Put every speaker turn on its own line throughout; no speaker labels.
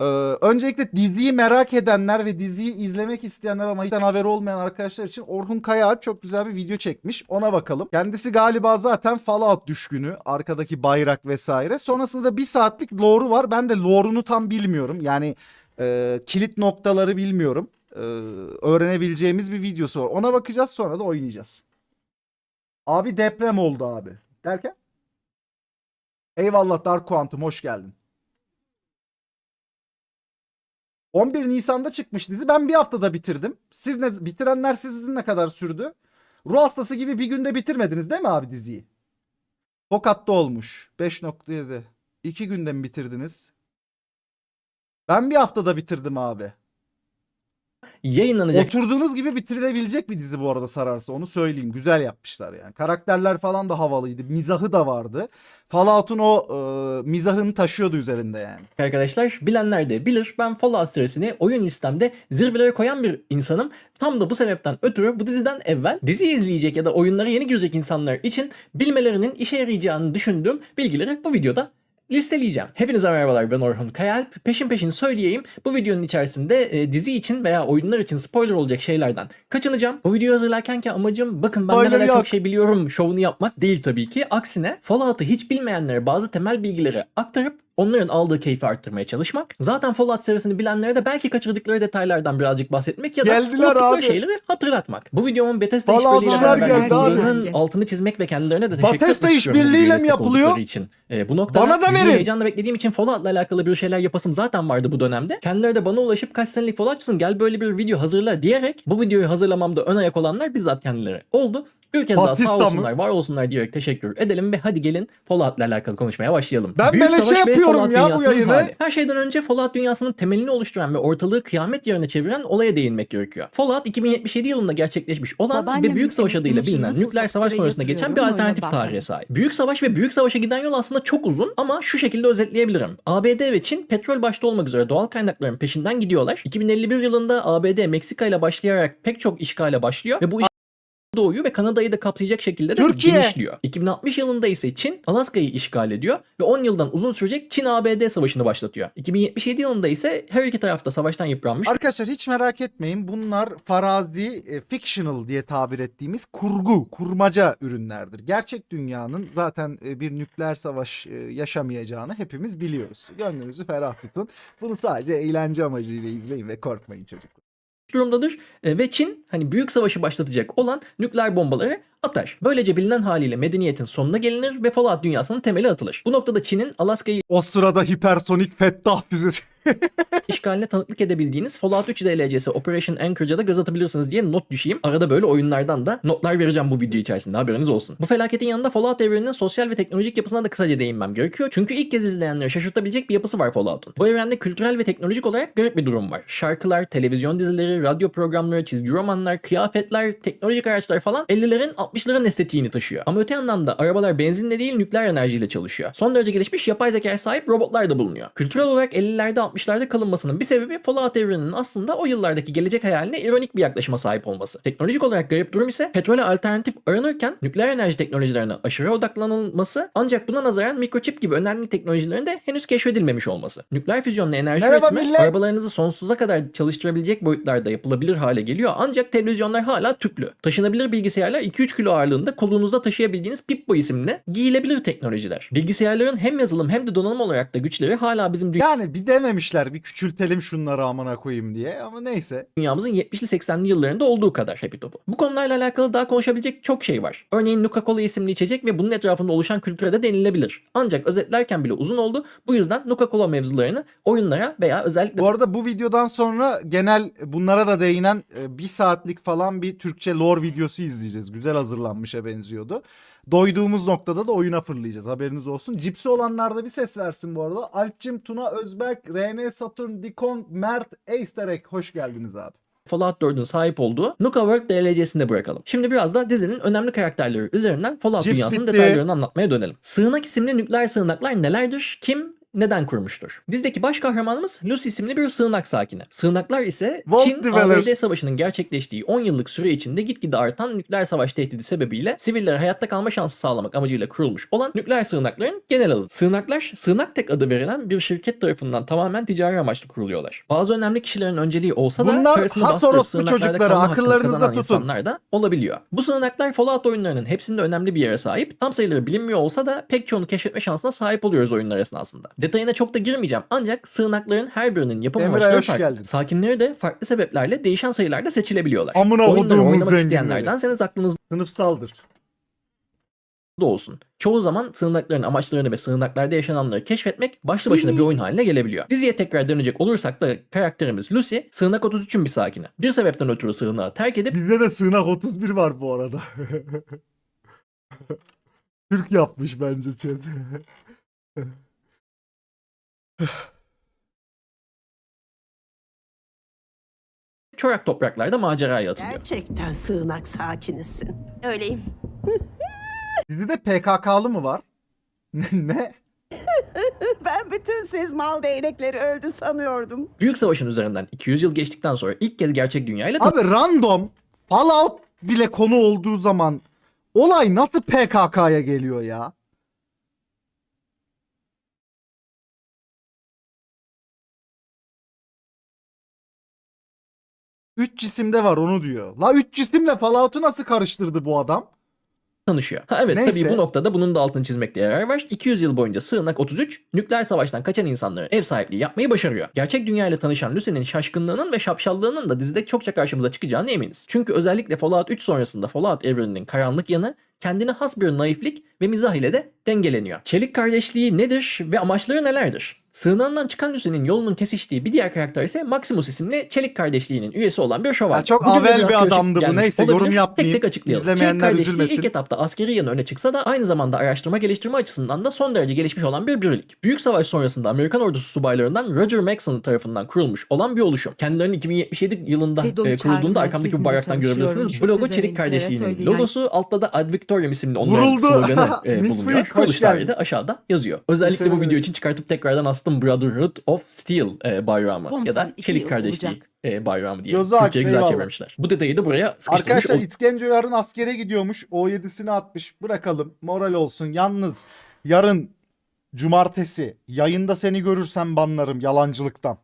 Ee, öncelikle diziyi merak edenler ve diziyi izlemek isteyenler ama hiç haberi olmayan arkadaşlar için Orhun Kaya çok güzel bir video çekmiş. Ona bakalım. Kendisi galiba zaten Fallout düşkünü. Arkadaki bayrak vesaire. Sonrasında da bir saatlik lore'u var. Ben de lore'unu tam bilmiyorum. Yani e, kilit noktaları bilmiyorum. Ee, öğrenebileceğimiz bir videosu var. Ona bakacağız sonra da oynayacağız. Abi deprem oldu abi. Derken? Eyvallah Dark Quantum hoş geldin. 11 Nisan'da çıkmış dizi. Ben bir haftada bitirdim. Siz ne bitirenler sizin ne kadar sürdü? Ruh hastası gibi bir günde bitirmediniz değil mi abi diziyi? Tokat'ta olmuş. 5.7. 2 günde mi bitirdiniz? Ben bir haftada bitirdim abi.
Yayınlanacak
Oturduğunuz gibi bitirilebilecek bir dizi bu arada sararsa onu söyleyeyim. Güzel yapmışlar yani. Karakterler falan da havalıydı. Mizahı da vardı. Fallout'un o e, mizahını taşıyordu üzerinde yani.
arkadaşlar. Bilenler de bilir. Ben Fallout serisini oyun listemde zirvelere koyan bir insanım. Tam da bu sebepten ötürü bu diziden evvel diziyi izleyecek ya da oyunlara yeni girecek insanlar için bilmelerinin işe yarayacağını düşündüğüm bilgileri bu videoda listeleyeceğim. Hepinize merhabalar ben Orhun Kayalp. Peşin peşin söyleyeyim. Bu videonun içerisinde e, dizi için veya oyunlar için spoiler olacak şeylerden kaçınacağım. Bu videoyu hazırlarken ki amacım bakın ben ne
Spoiler
kadar çok şey biliyorum şovunu yapmak değil tabii ki. Aksine Fallout'u hiç bilmeyenlere bazı temel bilgileri aktarıp onların aldığı keyfi arttırmaya çalışmak. Zaten Fallout serisini bilenlere de belki kaçırdıkları detaylardan birazcık bahsetmek ya da
Geldiler abi.
şeyleri hatırlatmak. Bu videomun Bethesda işbirliğiyle beraber yapıldığının altını çizmek ve kendilerine de teşekkür
Bethesda işbirliğiyle mi yapılıyor?
Için. Ee, bu noktada
Bana da verin.
heyecanla beklediğim için Fallout'la alakalı bir şeyler yapasım zaten vardı bu dönemde. Kendileri de bana ulaşıp kaç senelik Fallout'çısın gel böyle bir video hazırla diyerek bu videoyu hazırlamamda ön ayak olanlar bizzat kendileri oldu. Bir kez
Batista
daha
mı?
sağ olsunlar, var olsunlar diyerek teşekkür edelim ve hadi gelin Fallout'la alakalı konuşmaya başlayalım.
Ben
Büyük
beleşe
Savaş ve
yapıyorum
Fallout
ya bu
dünyasının
yayını.
hali. Her şeyden önce Fallout dünyasının temelini oluşturan ve ortalığı kıyamet yerine çeviren olaya değinmek gerekiyor. Fallout 2077 yılında gerçekleşmiş olan
Babaannem
ve Büyük Savaş adıyla bilinen
nasıl
nükleer savaş sonrasında geçen bir
yatırıyorum
alternatif
öyle
tarihe sahip. Büyük Savaş ve Büyük Savaş'a giden yol aslında çok uzun ama şu şekilde özetleyebilirim. ABD ve Çin petrol başta olmak üzere doğal kaynakların peşinden gidiyorlar. 2051 yılında ABD Meksika ile başlayarak pek çok işgale başlıyor ve bu Doğu'yu ve Kanada'yı da kapsayacak şekilde de
Türkiye.
genişliyor. 2060 yılında ise Çin Alaska'yı işgal ediyor ve 10 yıldan uzun sürecek Çin-ABD savaşını başlatıyor. 2077 yılında ise her iki tarafta savaştan yıpranmış
Arkadaşlar hiç merak etmeyin. Bunlar farazi, e, fictional diye tabir ettiğimiz kurgu, kurmaca ürünlerdir. Gerçek dünyanın zaten e, bir nükleer savaş e, yaşamayacağını hepimiz biliyoruz. Gönlünüzü ferah tutun. Bunu sadece eğlence amacıyla izleyin ve korkmayın çocuklar.
Durumdadır. E, ve Çin hani büyük savaşı başlatacak olan nükleer bombaları atar. Böylece bilinen haliyle medeniyetin sonuna gelinir ve Fallout dünyasının temeli atılır. Bu noktada Çin'in Alaska'yı
O sırada hipersonik fettah füzesi.
işgaline tanıklık edebildiğiniz Fallout 3 DLC'si Operation Anchorage'a da göz atabilirsiniz diye not düşeyim. Arada böyle oyunlardan da notlar vereceğim bu video içerisinde haberiniz olsun. Bu felaketin yanında Fallout evreninin sosyal ve teknolojik yapısına da kısaca değinmem gerekiyor. Çünkü ilk kez izleyenleri şaşırtabilecek bir yapısı var Fallout'un. Bu evrende kültürel ve teknolojik olarak garip bir durum var. Şarkılar, televizyon dizileri, radyo programları, çizgi romanlar, kıyafetler, teknolojik araçlar falan 50'lerin 60'ların estetiğini taşıyor. Ama öte yandan da arabalar benzinle değil nükleer enerjiyle çalışıyor. Son derece gelişmiş yapay zekaya sahip robotlar da bulunuyor. Kültürel olarak 50'lerde 60'larda kalınmasının bir sebebi Fallout evreninin aslında o yıllardaki gelecek hayaline ironik bir yaklaşıma sahip olması. Teknolojik olarak garip durum ise petrole alternatif aranırken nükleer enerji teknolojilerine aşırı odaklanılması ancak buna nazaran mikroçip gibi önemli teknolojilerin de henüz keşfedilmemiş olması. Nükleer füzyonla enerji
Merhaba
üretimi
millet.
arabalarınızı sonsuza kadar çalıştırabilecek boyutlarda yapılabilir hale geliyor ancak televizyonlar hala tüplü. Taşınabilir bilgisayarlar 2-3 kilo ağırlığında kolunuzda taşıyabildiğiniz Pippo isimli giyilebilir teknolojiler. Bilgisayarların hem yazılım hem de donanım olarak da güçleri hala bizim
Yani bir dememişler bir küçültelim şunları amına koyayım diye ama neyse.
dünyamızın 70'li 80'li yıllarında olduğu kadar Happy Top'u. Bu konularla alakalı daha konuşabilecek çok şey var. Örneğin Nuka Cola isimli içecek ve bunun etrafında oluşan kültüre de denilebilir. Ancak özetlerken bile uzun oldu. Bu yüzden Nuka Cola mevzularını oyunlara veya özellikle
Bu arada bu videodan sonra genel bunlara da değinen e, bir saatlik falan bir Türkçe lore videosu izleyeceğiz. Güzel hazırlanmışa benziyordu. Doyduğumuz noktada da oyuna fırlayacağız. Haberiniz olsun. Cipsi olanlar da bir ses versin bu arada. Alpçim, Tuna, Özberk, RN, Saturn, Dikon, Mert, Eysterek hoş geldiniz abi.
Fallout 4'ün sahip olduğu Nuka World DLC'sinde bırakalım. Şimdi biraz da dizinin önemli karakterleri üzerinden Fallout
Cips
dünyasının
bitti.
detaylarını anlatmaya dönelim. Sığınak isimli nükleer sığınaklar nelerdir? Kim neden kurmuştur? Dizideki baş kahramanımız Lucy isimli bir sığınak sakini. Sığınaklar ise
Vault
Çin
Dweller.
ABD savaşının gerçekleştiği 10 yıllık süre içinde gitgide artan nükleer savaş tehdidi sebebiyle sivillere hayatta kalma şansı sağlamak amacıyla kurulmuş olan nükleer sığınakların genel adı. Sığınaklar, Sığınak Tek adı verilen bir şirket tarafından tamamen ticari amaçlı kuruluyorlar. Bazı önemli kişilerin önceliği olsa da
Bunlar
parasını bastırıp sığınaklarda
çocukları,
kalma hakkını
akıllarınızda
kazanan
tutun.
insanlar da olabiliyor. Bu sığınaklar Fallout oyunlarının hepsinde önemli bir yere sahip. Tam sayıları bilinmiyor olsa da pek çoğunu keşfetme şansına sahip oluyoruz oyunlar esnasında. Detayına çok da girmeyeceğim ancak sığınakların her birinin yapım
Emre,
amaçları
hoş
farklı.
geldin.
Sakinleri de farklı sebeplerle değişen sayılarda seçilebiliyorlar.
Amına
Oyunları
koduğumun
oynamak
zenginleri.
isteyenlerden aklınızda
Sınıfsaldır.
olsun. Çoğu zaman sığınakların amaçlarını ve sığınaklarda yaşananları keşfetmek başlı başına bir oyun haline gelebiliyor. Diziye tekrar dönecek olursak da karakterimiz Lucy, Sığınak 33'ün bir sakini. Bir sebepten ötürü sığınağı terk edip
Bizde de sığınak 31 var bu arada. Türk yapmış bence chat.
çorak topraklarda maceraya atılıyor.
Gerçekten sığınak sakinisin.
Öyleyim.
Dizide PKK'lı mı var? Ne? ne?
Ben bütün siz mal değnekleri öldü sanıyordum.
Büyük Savaş'ın üzerinden 200 yıl geçtikten sonra ilk kez gerçek dünyayla
Abi random Fallout bile konu olduğu zaman olay nasıl PKK'ya geliyor ya? Üç cisimde var onu diyor. La üç cisimle Fallout'u nasıl karıştırdı bu adam?
tanışıyor. Ha evet
Neyse.
tabii bu noktada bunun da altını çizmekte yarar var. 200 yıl boyunca Sığınak 33 nükleer savaştan kaçan insanlara ev sahipliği yapmayı başarıyor. Gerçek dünyayla tanışan Lucy'nin şaşkınlığının ve şapşallığının da dizide çokça karşımıza çıkacağını eminiz. Çünkü özellikle Fallout 3 sonrasında Fallout evreninin karanlık yanı kendine has bir naiflik ve mizah ile de dengeleniyor. Çelik kardeşliği nedir ve amaçları nelerdir? Sığınağından çıkan Lucy'nin yolunun kesiştiği bir diğer karakter ise Maximus isimli Çelik kardeşliğinin üyesi olan bir şövalye.
Ya çok
Bu
avel bir adamdı bu. Neyse,
olabilir.
yorum yapmayayım.
Tek tek açıklayalım.
İzlemeyenler
Çelik kardeşliği
üzülmesin.
ilk etapta askeri yanı öne çıksa da aynı zamanda araştırma geliştirme açısından da son derece gelişmiş olan bir birlik. Büyük savaş sonrasında Amerikan ordusu subaylarından Roger Maxon tarafından kurulmuş olan bir oluşum. Kendilerini 2077 yılında e, kurulduğunda arkamdaki bu bayraktan görebilirsiniz. Blogu
Çok
Çelik Kardeşliği'nin logosu altta da Ad Victorium isimli onların
Vuruldu.
sloganı e, bulunuyor.
Freak, hoş
Kuruluş tarihi
geldin.
de aşağıda yazıyor. Özellikle bu video için çıkartıp tekrardan astım Brotherhood of Steel e, bayrağı ya
Komutan,
da
iki
Çelik Kardeşliği
olacak.
e, bayrağı diye.
Gözü
Türkçe'ye güzel
eyvallah.
çevirmişler. Bu detayı da buraya sıkıştırmış
Arkadaşlar
olduk.
İtkenco yarın askere gidiyormuş. O7'sini atmış. Bırakalım. Moral olsun. Yalnız yarın cumartesi yayında seni görürsem banlarım yalancılıktan.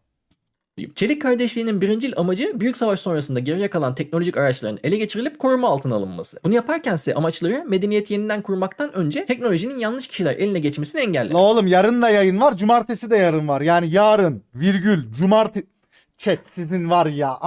Çelik kardeşliğinin birincil amacı büyük savaş sonrasında geriye kalan teknolojik araçların ele geçirilip koruma altına alınması. Bunu yaparken ise amaçları medeniyeti yeniden kurmaktan önce teknolojinin yanlış kişiler eline geçmesini engellemek.
La oğlum yarın da yayın var. Cumartesi de yarın var. Yani yarın virgül cumartesi. Chat sizin var ya.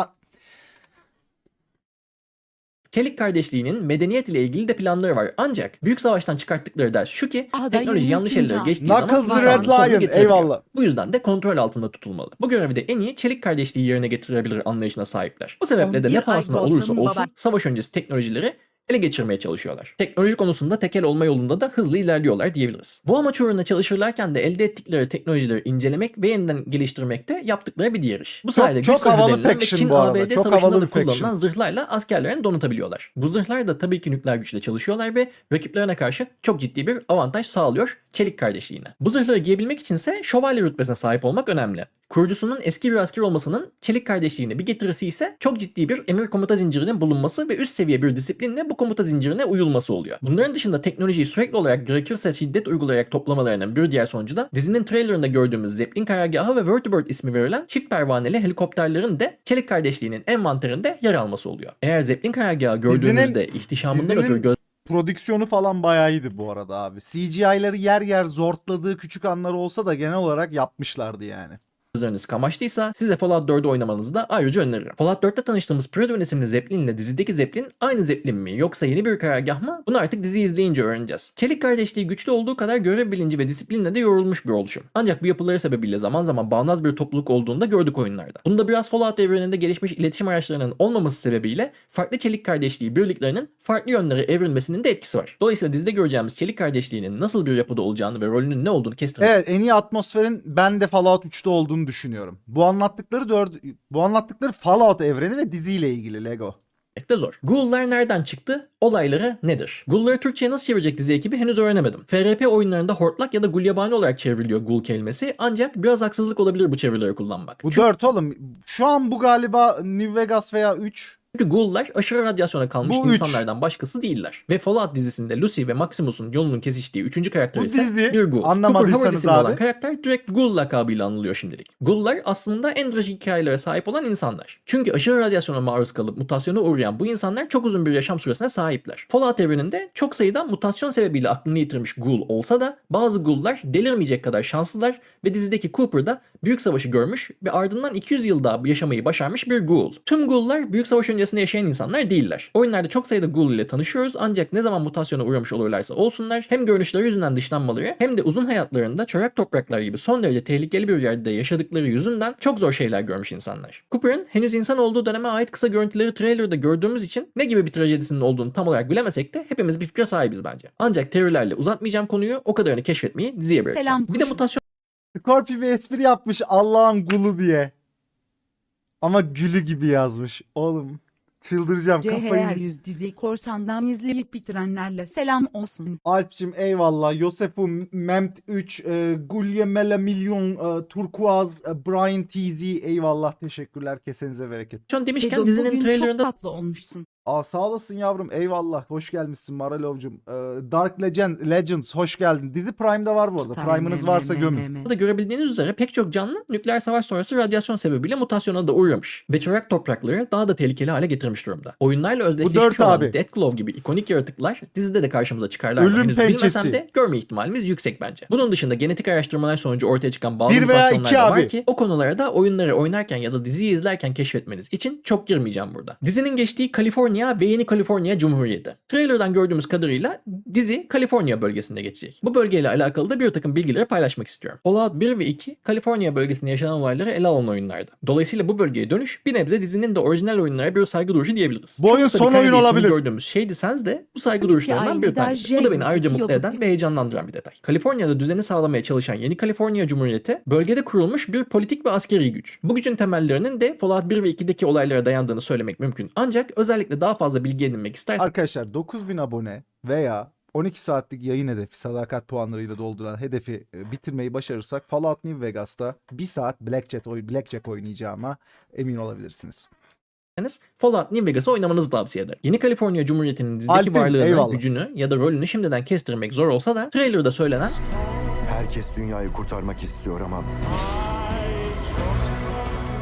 Çelik kardeşliğinin medeniyet ile ilgili de planları var. Ancak büyük savaştan çıkarttıkları ders şu ki
Aa, da
teknoloji yanlış
23.
ellere geçtiği
Knuckles
zaman
the Red
sonunu
Lion.
getirebiliyor.
Eyvallah.
Bu yüzden de kontrol altında tutulmalı. Bu görevi de en iyi çelik kardeşliği yerine getirebilir anlayışına sahipler. Bu sebeple de
11
ne
ay
pahasına olursa
Gotham
olsun
Baba.
savaş öncesi teknolojileri ele geçirmeye çalışıyorlar. Teknoloji konusunda tekel olma yolunda da hızlı ilerliyorlar diyebiliriz. Bu amaç uğruna çalışırlarken de elde ettikleri teknolojileri incelemek ve yeniden geliştirmekte yaptıkları bir diğer iş. Bu
Çok-
sayede
çok
zırhı
havalı
ve Çin
bu arada.
ABD
Çok
savaşında da
bir faction.
kullanılan zırhlarla askerlerini donatabiliyorlar. Bu zırhlar da tabii ki nükleer güçle çalışıyorlar ve rakiplerine karşı çok ciddi bir avantaj sağlıyor çelik kardeşliğine. Bu zırhları giyebilmek içinse şövalye rütbesine sahip olmak önemli. Kurucusunun eski bir asker olmasının çelik kardeşliğine bir getirisi ise çok ciddi bir emir komuta zincirinin bulunması ve üst seviye bir disiplinle bu komuta zincirine uyulması oluyor. Bunların dışında teknolojiyi sürekli olarak gerekirse şiddet uygulayarak toplamalarının bir diğer sonucu da dizinin trailerında gördüğümüz Zeppelin karargahı ve Vertibird ismi verilen çift pervaneli helikopterlerin de çelik kardeşliğinin envanterinde yer alması oluyor. Eğer Zeppelin karargahı gördüğünüzde ihtişamından
dizinin
ötürü
Prodüksiyonu falan bayağı iyiydi bu arada abi. CGI'ları yer yer zortladığı küçük anlar olsa da genel olarak yapmışlardı yani.
Gözleriniz kamaştıysa size Fallout 4'ü oynamanızı da ayrıca öneririm. Fallout 4'te tanıştığımız Predator isimli Zeppelin ile dizideki Zeppelin aynı Zeppelin mi yoksa yeni bir karargah mı? Bunu artık dizi izleyince öğreneceğiz. Çelik kardeşliği güçlü olduğu kadar görev bilinci ve disiplinle de yorulmuş bir oluşum. Ancak bu yapıları sebebiyle zaman zaman bağnaz bir topluluk olduğunu da gördük oyunlarda. Bunda biraz Fallout evreninde gelişmiş iletişim araçlarının olmaması sebebiyle farklı çelik kardeşliği birliklerinin farklı yönlere evrilmesinin de etkisi var. Dolayısıyla dizide göreceğimiz çelik kardeşliğinin nasıl bir yapıda olacağını ve rolünün ne olduğunu kestirmek
Evet en iyi atmosferin ben de Fallout 3'te olduğunu düşünüyorum. Bu anlattıkları dört, bu anlattıkları Fallout evreni ve diziyle ilgili Lego.
de zor. Ghoul'lar nereden çıktı? Olayları nedir? Ghoul'ları Türkçe'ye nasıl çevirecek dizi ekibi henüz öğrenemedim. FRP oyunlarında hortlak ya da gulyabani olarak çevriliyor Ghoul kelimesi ancak biraz haksızlık olabilir bu çevirileri kullanmak.
Bu 4 oğlum. Şu an bu galiba New Vegas veya 3.
Çünkü Ghoul'lar aşırı radyasyona kalmış
Bu üç.
insanlardan başkası değiller. Ve Fallout dizisinde Lucy ve Maximus'un yolunun kesiştiği üçüncü karakter
Bu
ise
dizi,
bir Ghoul.
anlamadıysanız
Cooper Howard isimli
abi.
olan karakter direkt Ghoul lakabıyla anılıyor şimdilik. Ghoul'lar aslında en trajik hikayelere sahip olan insanlar. Çünkü aşırı radyasyona maruz kalıp mutasyona uğrayan bu insanlar çok uzun bir yaşam süresine sahipler. Fallout evreninde çok sayıda mutasyon sebebiyle aklını yitirmiş Ghoul olsa da bazı Ghoul'lar delirmeyecek kadar şanslılar ve dizideki Cooper da Büyük Savaşı görmüş ve ardından 200 yıl daha yaşamayı başarmış bir Ghoul. Tüm Ghoul'lar Büyük Savaş öncesinde yaşayan insanlar değiller. Oyunlarda çok sayıda Ghoul ile tanışıyoruz ancak ne zaman mutasyona uğramış olurlarsa olsunlar hem görünüşleri yüzünden dışlanmaları hem de uzun hayatlarında çorak topraklar gibi son derece tehlikeli bir yerde yaşadıkları yüzünden çok zor şeyler görmüş insanlar. Cooper'ın henüz insan olduğu döneme ait kısa görüntüleri trailerda gördüğümüz için ne gibi bir trajedisinin olduğunu tam olarak bilemesek de hepimiz bir fikre sahibiz bence. Ancak teorilerle uzatmayacağım konuyu o kadarını keşfetmeyi diziye bırakacağım.
Selam
Bir de mutasyon
Scorpio bir espri yapmış Allah'ın gulu diye. Ama gülü gibi yazmış. Oğlum çıldıracağım
CHR
kafayı.
100 dizi korsandan izleyip bitirenlerle selam olsun.
Alp'cim eyvallah. Yosef'u Memt 3, e, Gulyemela Milyon, e, Turkuaz, e, Brian TZ eyvallah. Teşekkürler. Kesenize bereket.
demişken
Sedo,
dizinin
bugün
trailerında
tatlı olmuşsun.
Aa sağ olasın yavrum. Eyvallah. Hoş gelmişsin Maralovcum. E, Dark Legend, Legends hoş geldin. Dizi Prime'da var bu arada. Prime'ınız varsa gömün.
da görebildiğiniz üzere pek çok canlı nükleer savaş sonrası radyasyon sebebiyle mutasyona da uğramış ve çorak toprakları daha da tehlikeli hale getirmiş durumda. Oyunlarla özdeşleşmiş olan
abi.
Deathglow gibi ikonik yaratıklar dizide de karşımıza çıkarlar.
Ölüm
henüz
pençesi.
bilmesem de görme ihtimalimiz yüksek bence. Bunun dışında genetik araştırmalar sonucu ortaya çıkan bazı
Bir veya
mutasyonlar
iki
da var
abi.
ki o konulara da oyunları oynarken ya da diziyi izlerken keşfetmeniz için çok girmeyeceğim burada. Dizinin geçtiği Kaliforniya ve Yeni Kaliforniya Cumhuriyeti. Trailer'dan gördüğümüz kadarıyla dizi Kaliforniya bölgesinde geçecek. Bu bölgeyle alakalı da bir takım bilgileri paylaşmak istiyorum. Fallout 1 ve 2 Kaliforniya bölgesinde yaşanan olayları ele alan oyunlardı. Dolayısıyla bu bölgeye dönüş bir nebze dizinin de orijinal oyunlara bir saygı duruşu diyebiliriz.
Bu oyun son oyun olabilir.
Gördüğümüz Shady Sands de bu saygı duruşlarından bir tanesi. Bu da beni ayrıca mutlu eden ve heyecanlandıran bir detay. Kaliforniya'da düzeni sağlamaya çalışan Yeni Kaliforniya Cumhuriyeti bölgede kurulmuş bir politik ve askeri güç. Bu gücün temellerinin de Fallout 1 ve 2'deki olaylara dayandığını söylemek mümkün. Ancak özellikle daha fazla bilgi edinmek isterseniz
Arkadaşlar 9000 abone veya 12 saatlik yayın hedefi sadakat puanlarıyla dolduran hedefi e, bitirmeyi başarırsak Fallout New Vegas'ta 1 saat Blackjack, oy Blackjack oynayacağıma emin olabilirsiniz.
Fallout New Vegas'ı oynamanızı tavsiye ederim. Yeni Kaliforniya Cumhuriyeti'nin dizideki
Alpin,
varlığını,
eyvallah.
gücünü ya da rolünü şimdiden kestirmek zor olsa da trailerda söylenen
Herkes dünyayı kurtarmak istiyor ama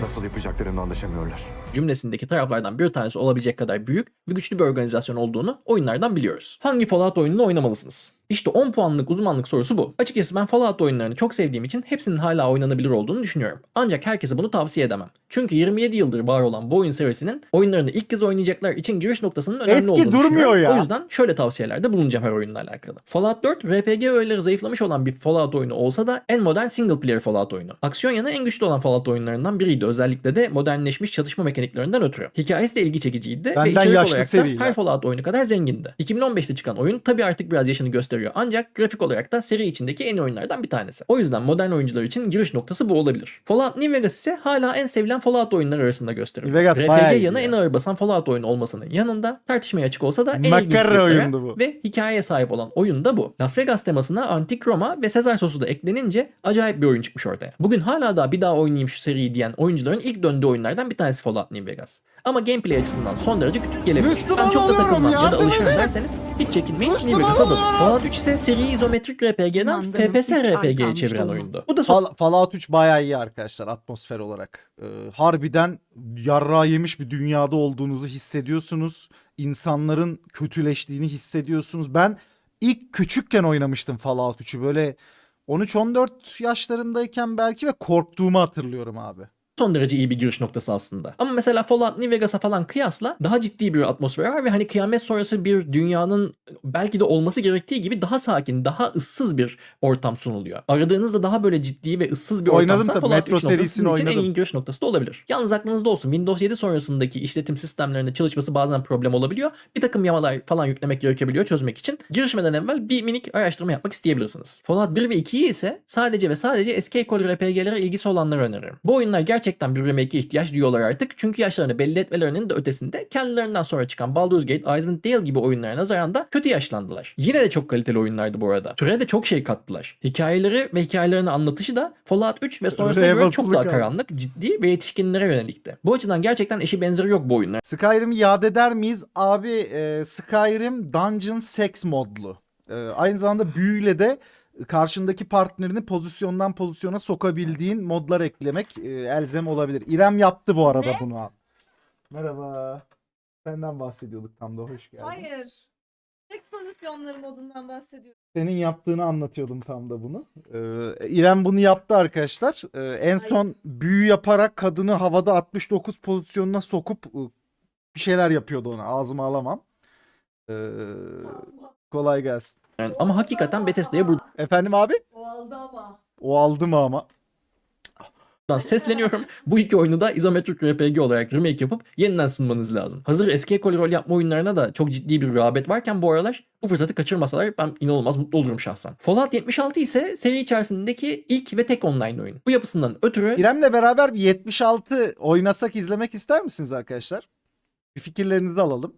nasıl yapacaklarını anlaşamıyorlar.
cümlesindeki taraflardan bir tanesi olabilecek kadar büyük ve güçlü bir organizasyon olduğunu oyunlardan biliyoruz. Hangi Fallout oyununu oynamalısınız? İşte 10 puanlık uzmanlık sorusu bu. Açıkçası ben Fallout oyunlarını çok sevdiğim için hepsinin hala oynanabilir olduğunu düşünüyorum. Ancak herkese bunu tavsiye edemem. Çünkü 27 yıldır var olan bu oyun serisinin oyunlarını ilk kez oynayacaklar için giriş noktasının önemli
Etki
olduğunu
durmuyor ya.
O yüzden şöyle tavsiyelerde bulunacağım her oyunla alakalı. Fallout 4 RPG öğeleri zayıflamış olan bir Fallout oyunu olsa da en modern single player Fallout oyunu. Aksiyon yanı en güçlü olan Fallout oyunlarından biriydi. Özellikle de modernleşmiş çatışma mekaniklerinden ötürü. Hikayesi de ilgi çekiciydi ve
Benden
içerik
yaşlı
olarak da her Fallout oyunu kadar zengindi. 2015'te çıkan oyun tabi artık biraz yaşını gösteriyor ancak grafik olarak da seri içindeki en iyi oyunlardan bir tanesi. O yüzden modern oyuncular için giriş noktası bu olabilir. Fallout New Vegas ise hala en sevilen Fallout oyunları arasında gösterilir.
New Vegas
RPG yanı
ya.
en ağır basan Fallout oyunu olmasının yanında tartışmaya açık olsa da en triplere
oyundu bu.
ve hikayeye sahip olan oyun da bu. Las Vegas temasına antik Roma ve Sezar sosu da eklenince acayip bir oyun çıkmış ortaya. Bugün hala da bir daha oynayayım şu seriyi diyen oyuncuların ilk döndüğü oyunlardan bir tanesi Fallout New Vegas. Ama gameplay açısından son derece küçük gelebilir.
Müslüman
ben çok da takılmam ya da
yardım
alışırım
edin.
derseniz hiç çekinmeyin Vegas'a dalın.
oluyorum.
Fallout 3 ise seriyi izometrik RPG'den FPS RPG'ye çeviren oyundu. Bu da son
Fall- Fallout 3 bayağı iyi arkadaşlar atmosfer olarak. Ee, harbiden yarrağı yemiş bir dünyada olduğunuzu hissediyorsunuz. İnsanların kötüleştiğini hissediyorsunuz. Ben ilk küçükken oynamıştım Fallout 3'ü. Böyle 13-14 yaşlarımdayken belki ve korktuğumu hatırlıyorum abi.
Son derece iyi bir giriş noktası aslında. Ama mesela Fallout New Vegas'a falan kıyasla daha ciddi bir atmosfer var ve hani kıyamet sonrası bir dünyanın belki de olması gerektiği gibi daha sakin, daha ıssız bir ortam sunuluyor. Aradığınızda daha böyle ciddi ve ıssız bir
Oynadım
ortamsa
tabii,
Fallout
Metro
3 noktası
serisini
için en
oynadım.
iyi giriş noktası da olabilir. Yalnız aklınızda olsun Windows 7 sonrasındaki işletim sistemlerinde çalışması bazen problem olabiliyor. Bir takım yamalar falan yüklemek gerekebiliyor çözmek için. Girişmeden evvel bir minik araştırma yapmak isteyebilirsiniz. Fallout 1 ve 2'yi ise sadece ve sadece eski ekol RPG'lere ilgisi olanlara öneririm. Bu oyunlar gerçekten gerçekten bir remake'e ihtiyaç duyuyorlar artık. Çünkü yaşlarını belli etmelerinin de ötesinde kendilerinden sonra çıkan Baldur's Gate, Icewind Dale gibi oyunlara nazaran da kötü yaşlandılar. Yine de çok kaliteli oyunlardı bu arada. Türe de çok şey kattılar. Hikayeleri ve hikayelerini anlatışı da Fallout 3 ve sonrasına göre çok daha karanlık, ciddi ve yetişkinlere yönelikti. Bu açıdan gerçekten eşi benzeri yok bu oyunlar.
Skyrim'i yad eder miyiz? Abi e, Skyrim Dungeon Sex modlu. E, aynı zamanda büyüyle de karşındaki partnerini pozisyondan pozisyona sokabildiğin modlar eklemek e, elzem olabilir. İrem yaptı bu arada
Ne?
bunu. abi. Merhaba. Senden bahsediyorduk tam da hoş geldin.
Hayır. Seks pozisyonları modundan bahsediyorum.
Senin yaptığını anlatıyordum tam da bunu. Ee, İrem bunu yaptı arkadaşlar. Ee, en son büyü yaparak kadını havada 69 pozisyonuna sokup ı, bir şeyler yapıyordu ona. Ağzıma alamam. Ee, kolay gelsin.
Yani ama hakikaten Bethesda'ya buradan
Efendim abi?
O aldı ama.
O aldı mı ama?
sesleniyorum. Bu iki oyunu da izometrik RPG olarak remake yapıp yeniden sunmanız lazım. Hazır eski ekol rol yapma oyunlarına da çok ciddi bir rağbet varken bu aralar bu fırsatı kaçırmasalar ben inanılmaz mutlu olurum şahsen. Fallout 76 ise seri içerisindeki ilk ve tek online oyun. Bu yapısından ötürü
İrem'le beraber bir 76 oynasak izlemek ister misiniz arkadaşlar? Bir fikirlerinizi alalım.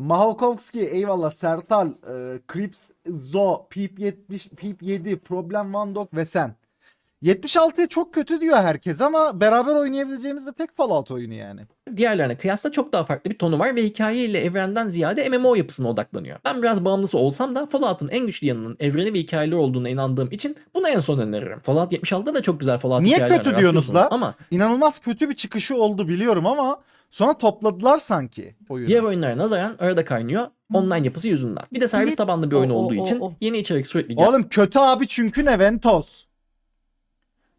Mahokovski eyvallah Sertal, e, Crips, Zo, Pip 70, Pip 7, Problem Dog ve sen. 76'ya çok kötü diyor herkes ama beraber oynayabileceğimiz de tek Fallout oyunu yani.
diğerlerine kıyasla çok daha farklı bir tonu var ve hikaye ile evrenden ziyade MMO yapısına odaklanıyor. Ben biraz bağımlısı olsam da Fallout'un en güçlü yanının evreni ve hikayeleri olduğuna inandığım için bunu en son öneririm. Fallout 76'da da çok güzel Fallout
Niye
hikayelerine
kötü diyorsunuz la?
Ama
İnanılmaz kötü bir çıkışı oldu biliyorum ama sonra topladılar sanki oyunu.
Diğer oyunlara nazaran arada kaynıyor online yapısı yüzünden. Bir de servis
Evet,
tabanlı bir oyun
o, o,
olduğu
o,
için
o.
yeni içerik sürekli
Oğlum kötü abi çünkü ne Ventos?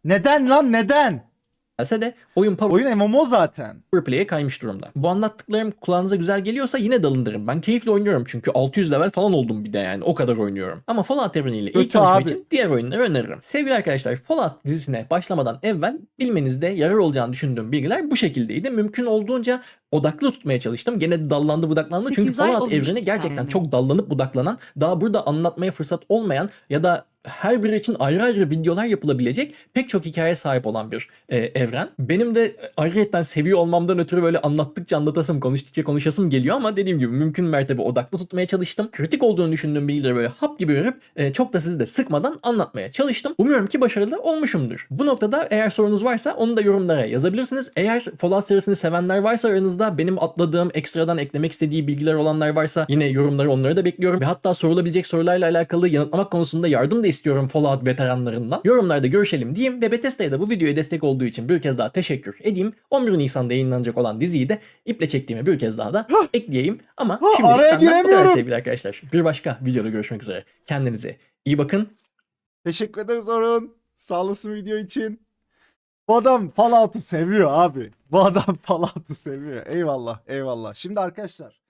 Neden lan neden?
Gelse de oyun power
Oyun MMO zaten.
play'e kaymış durumda. Bu anlattıklarım kulağınıza güzel geliyorsa yine dalın derim. Ben keyifle oynuyorum çünkü 600 level falan oldum bir de yani o kadar oynuyorum. Ama Fallout evreniyle ilk tanışma için diğer oyunları öneririm. Sevgili arkadaşlar Fallout dizisine başlamadan evvel bilmenizde yarar olacağını düşündüğüm bilgiler bu şekildeydi. Mümkün olduğunca odaklı tutmaya çalıştım. Gene dallandı budaklandı çünkü
8 ay
Fallout evreni gerçekten
yani.
çok dallanıp budaklanan daha burada anlatmaya fırsat olmayan ya da her biri için ayrı ayrı videolar yapılabilecek pek çok hikaye sahip olan bir e, evren. Benim de ayrıyetten seviyor olmamdan ötürü böyle anlattıkça anlatasım, konuştukça konuşasım geliyor ama dediğim gibi mümkün mertebe odaklı tutmaya çalıştım. Kritik olduğunu düşündüğüm bilgileri böyle hap gibi verip e, çok da sizi de sıkmadan anlatmaya çalıştım. Umuyorum ki başarılı olmuşumdur. Bu noktada eğer sorunuz varsa onu da yorumlara yazabilirsiniz. Eğer Fallout serisini sevenler varsa aranızda benim atladığım, ekstradan eklemek istediği bilgiler olanlar varsa yine yorumları onları da bekliyorum. Ve hatta sorulabilecek sorularla alakalı yanıtlamak konusunda yardım da istiyorum Fallout veteranlarından. Yorumlarda görüşelim diyeyim ve Bethesda'ya da bu videoya destek olduğu için bir kez daha teşekkür edeyim. 11 Nisan'da yayınlanacak olan diziyi de iple çektiğimi bir kez daha da ekleyeyim. Ama
Hah,
şimdilik
araya
benden bu kadar
giremiyorum.
sevgili arkadaşlar. Bir başka videoda görüşmek üzere. Kendinize iyi bakın.
Teşekkür ederiz Orhun. Sağ olasın video için. Bu adam Fallout'u seviyor abi. Bu adam Fallout'u seviyor. Eyvallah eyvallah. Şimdi arkadaşlar